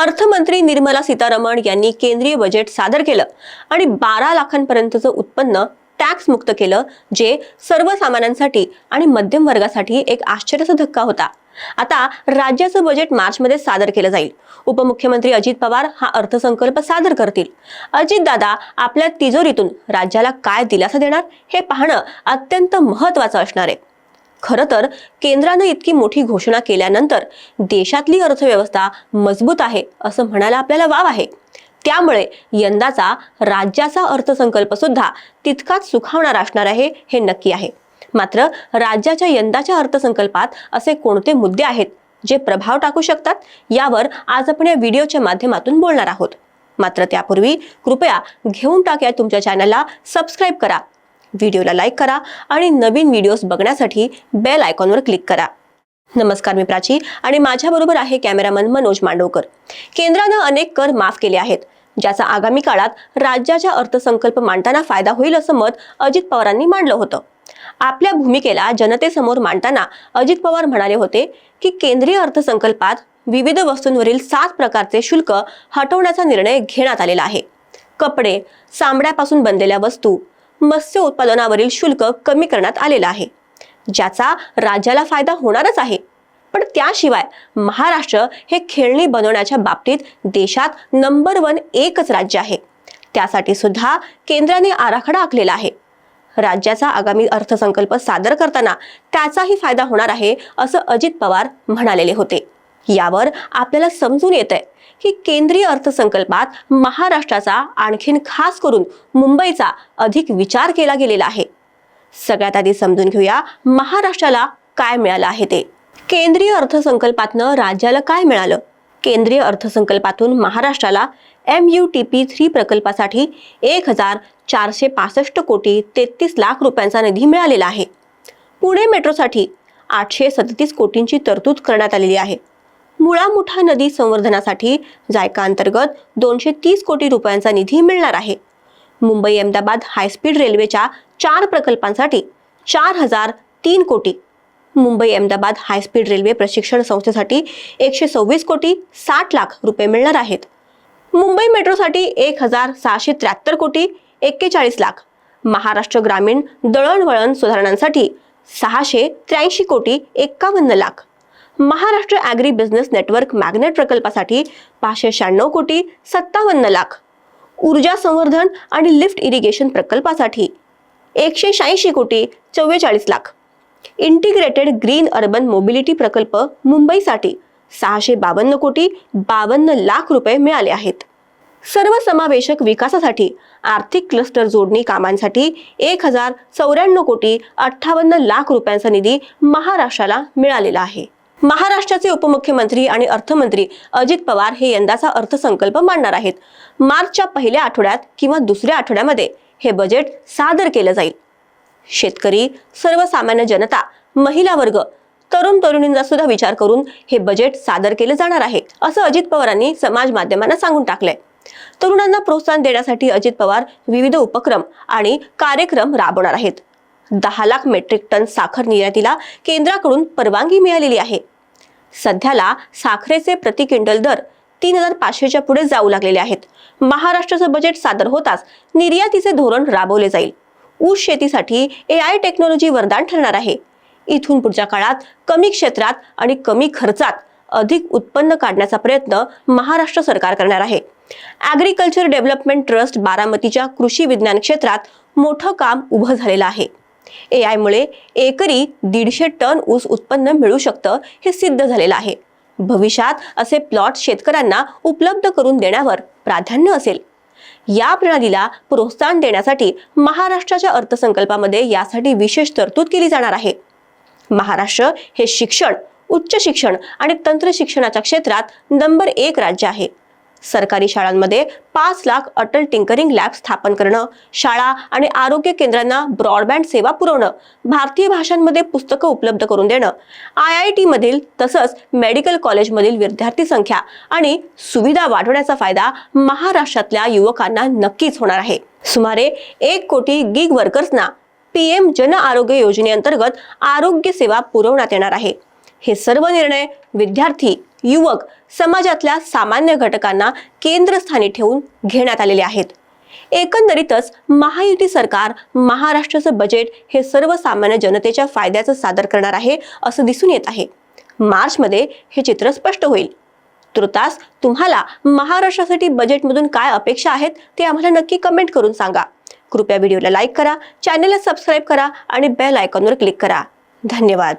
अर्थमंत्री निर्मला सीतारमण यांनी केंद्रीय बजेट सादर केलं आणि बारा लाखांपर्यंतचं उत्पन्न टॅक्स मुक्त केलं जे सर्वसामान्यांसाठी आणि मध्यम वर्गासाठी एक आश्चर्याचा धक्का होता. आता राज्याचं बजेट मार्चमध्ये सादर केलं जाईल. उपमुख्यमंत्री अजित पवार हा अर्थसंकल्प सादर करतील. अजित दादा आपल्या तिजोरीतून राज्याला काय दिलासा देणार हे पाहणं अत्यंत महत्वाचं असणार आहे. खरं तर केंद्रानं इतकी मोठी घोषणा केल्यानंतर देशातली अर्थव्यवस्था मजबूत आहे असं म्हणायला आपल्याला वाव आहे. त्यामुळे यंदाचा राज्याचा अर्थसंकल्प सुद्धा तितकाच सुखावणारा असणार आहे हे नक्की आहे. मात्र राज्याच्या यंदाच्या अर्थसंकल्पात असे कोणते मुद्दे आहेत जे प्रभाव टाकू शकतात यावर आज आपण या व्हिडिओच्या माध्यमातून बोलणार आहोत. मात्र त्यापूर्वी कृपया घेऊन टाक या तुमच्या चॅनलला सबस्क्राईब करा. व्हिडिओला लाईक करा आणि नवीन व्हिडिओज बघण्यासाठी बेल आयकॉनवर क्लिक करा. नमस्कार मी प्राची आणि माझ्याबरोबर आहे कॅमेरामन मनोज मांडवकर. केंद्रानं अनेक कर माफ केले आहेत ज्याचा आगामी काळात राज्याच्या अर्थसंकल्प मांडताना फायदा होईल असं मत अजित पवारांनी मांडलं होतं. आपल्या भूमिकेला जनतेसमोर मांडताना अजित पवार म्हणाले होते की केंद्रीय अर्थसंकल्पात विविध वस्तूंवरील सात प्रकारचे शुल्क हटवण्याचा निर्णय घेण्यात आलेला आहे. कपडे चामड्यापासून बनलेल्या वस्तू मत्स्य उत्पादनावरील शुल्क कमी करण्यात आलेलं आहे ज्याचा राज्याला फायदा होणारच आहे. पण त्याशिवाय महाराष्ट्र हे खेळणी बनवण्याच्या बाबतीत देशात नंबर वन एकच राज्य आहे. त्यासाठी सुद्धा केंद्राने आराखडा आखलेला आहे. राज्याचा आगामी अर्थसंकल्प सादर करताना त्याचाही फायदा होणार आहे असं अजित पवार म्हणालेले होते. यावर आपल्याला समजून येत आहे की केंद्रीय अर्थसंकल्पात महाराष्ट्राचा आणखीन खास करून मुंबईचा अधिक विचार केला गेलेला आहे. सगळ्यात आधी समजून घेऊया महाराष्ट्राला काय मिळालं आहे ते. केंद्रीय अर्थसंकल्पातनं राज्याला काय मिळालं? केंद्रीय अर्थसंकल्पातून महाराष्ट्राला M U T P three प्रकल्पासाठी एक हजार चारशे पासष्ट कोटी तेहतीस लाख रुपयांचा निधी मिळालेला आहे. पुणे मेट्रोसाठी आठशे सदतीस कोटींची तरतूद करण्यात आलेली आहे. मुळा मुठा नदी संवर्धनासाठी जायका अंतर्गत दोनशे तीस कोटी रुपयांचा निधी मिळणार आहे. मुंबई अहमदाबाद हायस्पीड रेल्वेच्या चार प्रकल्पांसाठी चार हजार तीन कोटी. मुंबई अहमदाबाद हायस्पीड रेल्वे प्रशिक्षण संस्थेसाठी एकशे सव्वीस कोटी साठ लाख रुपये मिळणार आहेत. मुंबई मेट्रोसाठी एक हजार सहाशे त्र्याहत्तर कोटी एक्केचाळीस लाख. महाराष्ट्र ग्रामीण दळणवळण सुधारणांसाठी सहाशे त्र्याऐंशी कोटी एक्कावन्न lakh. Maharashtra agri business network magnet प्रकल्पासाठी पाचशे शहाण्णव कोटी सत्तावन्न लाख. ऊर्जा संवर्धन आणि लिफ्ट इरिगेशन प्रकल्पासाठी एकशे शहाऐंशी कोटी चव्वेचाळीस lakh. Integrated green urban mobility प्रकल्प मुंबईसाठी सहाशे बावन्न कोटी बावन्न लाख रुपये मिळाले आहेत. सर्वसमावेशक विकासासाठी आर्थिक क्लस्टर जोडणी कामांसाठी एक हजार चौऱ्याण्णव कोटी अठ्ठावन्न लाख रुपयांचा निधी महाराष्ट्राला मिळालेला आहे. महाराष्ट्राचे उपमुख्यमंत्री आणि अर्थमंत्री अजित पवार हे यंदाचा अर्थसंकल्प मांडणार आहेत. मार्चच्या पहिल्या आठवड्यात किंवा दुसऱ्या आठवड्यामध्ये हे बजेट सादर केलं जाईल. शेतकरी सर्वसामान्य जनता महिला वर्ग तरुण तरुणींचा सुद्धा विचार करून हे बजेट सादर केले जाणार आहे असं अजित पवारांनी समाज माध्यमांना सांगून टाकलंय. तरुणांना प्रोत्साहन देण्यासाठी अजित पवार विविध उपक्रम आणि कार्यक्रम राबवणार आहेत. दहा लाख मेट्रिक टन साखर निर्यातीला केंद्राकडून परवानगी मिळालेली आहे. सध्याला साखरेचे प्रति क्विंटल दर तीन हजार पाचशेच्या पुढे जाऊ लागलेले आहेत. महाराष्ट्राचं बजेट सादर होताच निर्यातीचे धोरण राबवले जाईल. ऊस शेतीसाठी ए आय टेक्नॉलॉजी वरदान ठरणार आहे. इथून पुढच्या काळात कमी क्षेत्रात आणि कमी खर्चात अधिक उत्पन्न काढण्याचा प्रयत्न महाराष्ट्र सरकार करणार आहे. ॲग्रिकल्चर डेव्हलपमेंट ट्रस्ट बारामतीच्या कृषी विज्ञान क्षेत्रात मोठं काम उभं झालेलं आहे. ए आयमुळे एकरी दीडशे टन ऊस उत्पन्न मिळू शकतं हे सिद्ध झालेलं आहे. भविष्यात असे प्लॉट शेतकऱ्यांना उपलब्ध करून देण्यावर प्राधान्य असेल. या प्रणालीला प्रोत्साहन देण्यासाठी महाराष्ट्राच्या अर्थसंकल्पामध्ये यासाठी विशेष तरतूद केली जाणार आहे. महाराष्ट्र हे शिक्षण उच्च शिक्षण आणि तंत्र शिक्षणाच्या क्षेत्रात नंबर एक राज्य आहे. सरकारी शाळांमध्ये पाच लाख अटल टिंकरिंग लॅब स्थापन करणं शाळा आणि आरोग्य केंद्रांना ब्रॉडबँड सेवा पुरवणं भारतीय भाषांमध्ये पुस्तकं उपलब्ध करून देणं आय आय टी मधील तसंच मेडिकल कॉलेजमधील विद्यार्थी संख्या आणि सुविधा वाढवण्याचा फायदा महाराष्ट्रातल्या युवकांना नक्कीच होणार आहे. सुमारे एक कोटी गिग वर्कर्सना पीएम जन आरोग्य योजनेअंतर्गत आरोग्य सेवा पुरवण्यात येणार आहे. हे सर्व निर्णय विद्यार्थी युवक समाजातल्या सामान्य घटकांना केंद्रस्थानी ठेवून घेण्यात आलेले आहेत. एकंदरीतच महायुती सरकार महाराष्ट्राचं बजेट हे सर्वसामान्य जनतेच्या फायद्याचं सादर करणार आहे असं दिसून येत आहे. मार्चमध्ये हे चित्र स्पष्ट होईल. तुर्तास तुम्हाला महाराष्ट्रासाठी बजेटमधून काय अपेक्षा आहेत ते आम्हाला नक्की कमेंट करून सांगा. कृपया व्हिडिओला लाईक करा चॅनलला सबस्क्राईब करा आणि बेल आयकॉनवर क्लिक करा. धन्यवाद.